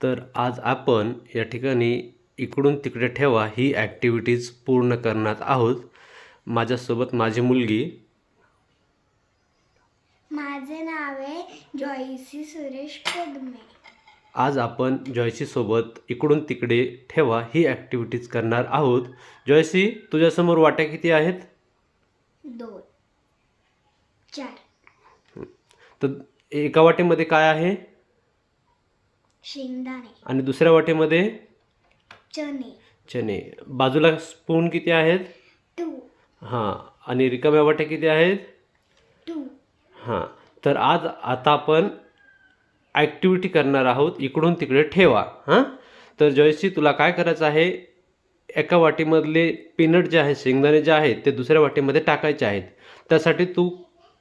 तर आज आपण या ठिकाणी इकडून तिकडे ठेवा ही ॲक्टिव्हिटीज पूर्ण करणार आहोत. माझ्यासोबत माझी मुलगी. माझे नाव आहे जॉयसी सुरेश पदमे. आज आपण जॉयसी सोबत इकडून तिकडे ठेवा ही ॲक्टिव्हिटीज करणार आहोत. जॉयसी तुझ्यासमोर वाट्या किती आहेत? दोन. चार. तर एका वाटेमध्ये काय आहे? शेंगदाणे. आणि दुसऱ्या वाटेमध्ये? चणे. चणे. बाजूला स्पून किती आहेत? टू हां. आणि रिकाम्या वाट्या किती आहेत? टू हां. तर आज आता आपण ॲक्टिव्हिटी करणार आहोत. इकडून तिकडे ठेवा. हां? तर जयश्री तुला काय करायचं आहे? एका वाटीमधले पीनट जे आहे शेंगदाणे जे आहेत ते दुसऱ्या वाटीमध्ये टाकायचे आहेत. त्यासाठी तू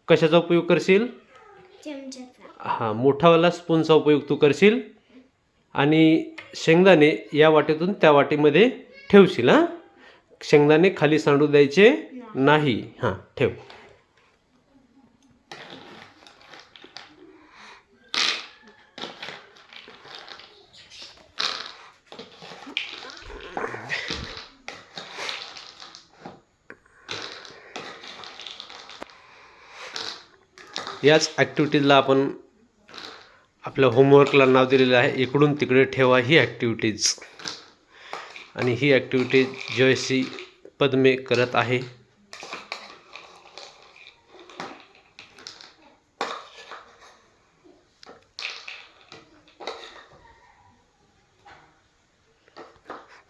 कशाचा उपयोग करशील? हां. मोठावाला स्पूनचा उपयोग तू करशील? आणि शेंगदाणे या वाटेतून त्या वाटीमध्ये ठेवशील हां? शेंगदाणे खाली सांडू द्यायचे नाही. हां ठेव. याच ॲक्टिव्हिटीजला आपण आपल्या होमवर्कला नाव दिलेलं आहे इकडून तिकडे ठेवा ही ॲक्टिव्हिटीज आणि ही ॲक्टिव्हिटीज जयश्री पद्मे करत आहे.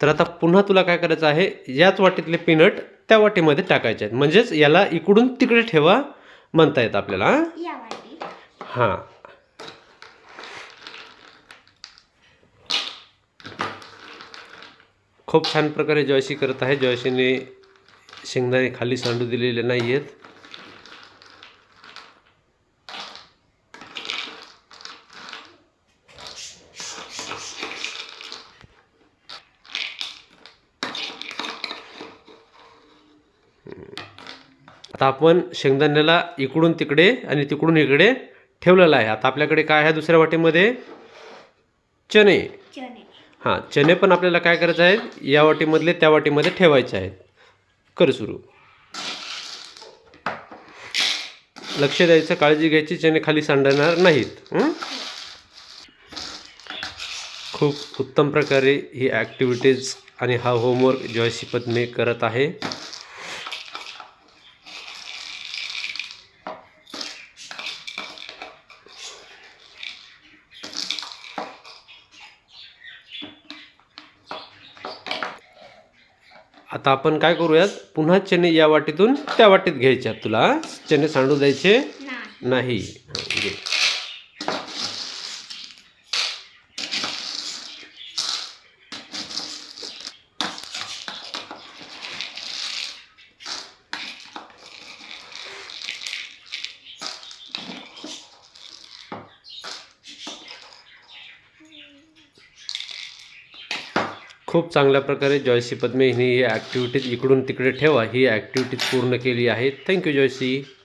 तर आता पुन्हा तुला काय करायचं आहे याच वाटीतले पीनट त्या वाटीमध्ये टाकायचे आहेत. म्हणजेच याला इकडून तिकडे ठेवा म्हणता येत आपल्याला हां? या वाटी हां खूप छान प्रकारे जॉयसी करत आहे. जॉयसीने शेंगदाणे खाली सांडू दिलेले नाही आहेत आता आपण शेंगदाण्याला इकडून तिकडे आणि तिकडून इकडे ठेवलेला आहे. आता आपल्याकडे काय आहे दुसऱ्या वाटेमध्ये? चणे. चणे. हां चणे पण आपल्याला काय करायचे आहेत? या वाटीमधले त्या वाटीमध्ये ठेवायचे आहेत. कर सुरू. लक्ष द्यायचं काळजी घ्यायची चणे खाली सांडणार नाहीत. खूप उत्तम प्रकारे ही ॲक्टिव्हिटीज आणि हा होमवर्क जॉयसी पद्मे करत आहे. आता आपण काय करूयात? पुन्हा चणे या वाटीतून त्या वाटीत घ्यायचे आहेत तुला. चणे सांडू द्यायचे नाही नाही हं, घे. खूप चांगल्या प्रकारे जॉयसी पद्मे हिने ही ॲक्टिव्हिटीज इकडून तिकडे ठेवा. ही ॲक्टिव्हिटीज पूर्ण केली आहे थँक्यू जॉयसी.